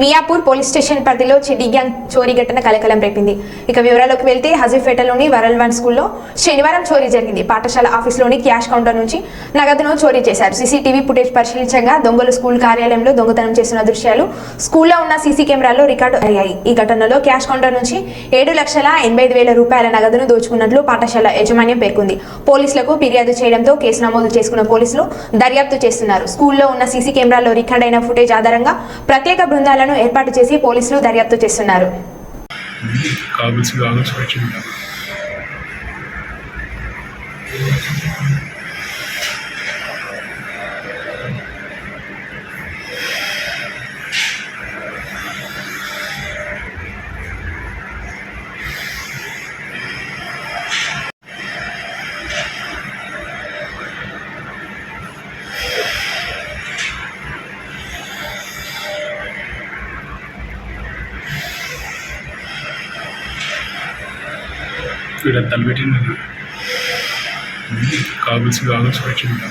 Miyapur police station పరిధిలో చిడి gang చోరీ ఘటన కలకలం రేపింది. ఇక వివరాల్లోకి వెళ్తే హజీఫేటలోని వరల్వన్ స్కూల్లో శనివారం చోరీ జరిగింది. పాఠశాల ఆఫీసులోని క్యాష్ కౌంటర్ నుంచి నగదును చోరీ చేశారు. సీసీటీవీ ఫుటేజ్ పరిశీలించగా దొంగలు స్కూల్ కార్యాలయంలో దొంగతనం చేసిన దృశ్యాలు స్కూల్లో ఉన్న సీసీ కెమెరాల్లో రికార్డు అయ్యాయి. ఈ ఘటనలో క్యాష్ కౌంటర్ నుంచి ఏడు లక్షల ఎనభై ఐదు వేల రూపాయల నగదును దోచుకున్నట్లు పాఠశాల యాజమాన్యం పేర్కొంది. పోలీసులకు ఫిర్యాదు చేయడంతో కేసు నమోదు చేసుకున్న పోలీసులు దర్యాప్తు చేస్తున్నారు. స్కూల్లో ఉన్న సీసీ కెమెరాల్లో రికార్డ్ అయిన ఫుటేజ్ ఆధారంగా ప్రత్యేక బృందాలను ఏర్పాటు చేసి పోలీసులు దర్యాప్తు చేస్తున్నారు. కాగిల్స్ కాగిల్స్ వచ్చింది ఇక్కడ తలపెట్టింది కాగుల్స్ కాగుల్స్ వచ్చింది